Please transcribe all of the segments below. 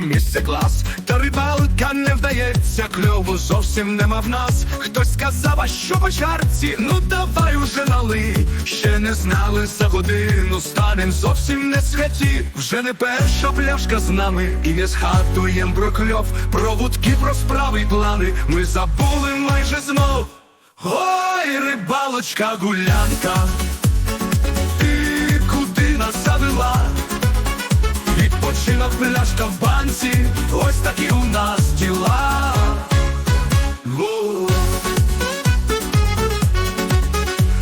місце клас, та рибалка не вдається, кльову зовсім нема в нас. Хтось сказав, а що по чарці, ну давай уже налий. Ще не знали за годину, станем зовсім не святі. Вже не перша пляшка з нами, і не згадуєм про кльов, про вудки, про справи й плани. Ми забули майже знов. Ой, рибалочка гулянка, пляшка в банці, ось такі у нас діла.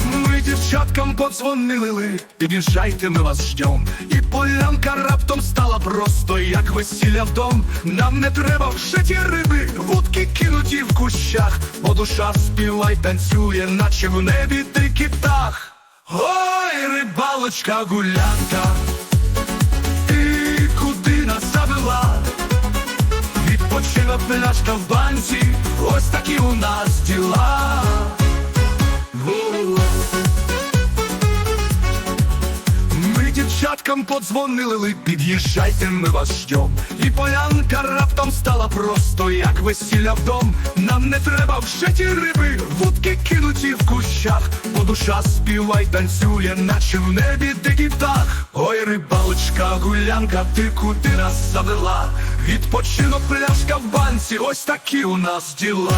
Ми дівчаткам подзвонили, під'їжджайте, ми вас ждем. І полянка раптом стала просто як весілля в дом. Нам не треба вже ті риби, вудки кинуті в кущах, бо душа співай танцює, наче в небі дикий птах. Ой, рибалочка гулянка, пляшка в банці, ось такі у нас діла. Ми дівчаткам подзвонили, під'їжджайте, ми вас ждем. І полянка раптом стала просто як весілля дом. Нам не треба вже ті риби, вудки кинуті в кущах, душа співай танцює, наче в небі дикий птах. Ой, рибалочка, гулянка, ти куди нас завела? Відпочинок пляшка в банці, ось такі у нас діла.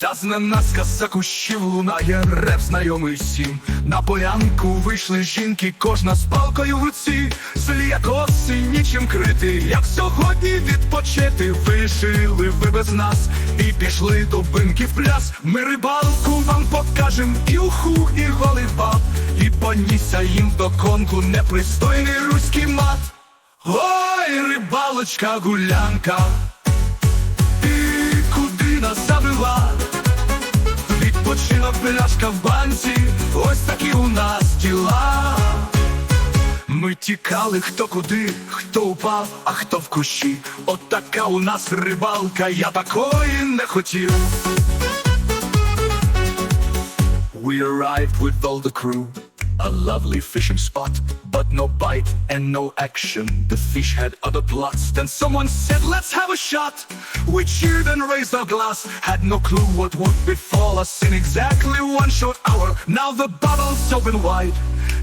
Та зненацька за кущів лунає реп знайомий всім. На полянку вийшли жінки, кожна з палкою в руці. Злі як оси, нічим крити, як сьогодні відпочити. Вирішили ви без нас і пішли до бинки в пляс. Ми рибалку вам покажем і уху, і голий баб. І понісся їм до конку непристойний руський мат. Ой, рибалочка гулянка, пляшка в банці, ось такі у нас діла. Ми тікали хто куди, хто упав, а хто в кущі. От така у нас рибалка, я такої не хотів. We arrived with all the crew. A lovely fishing spot, but no bite and no action. The fish had other plots. Then someone said, Let's have a shot. We cheered and raised our glass. Had no clue what would befall us in exactly one short hour. Now the bottle's open wide,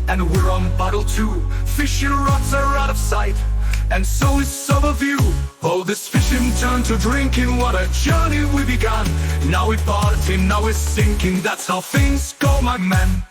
and we're on bottle two. Fishing rods are out of sight. And so is some of you. Oh, this fishing turned to drinking. What a journey we began. Now we're party, now we're sinking. That's how things go, my man.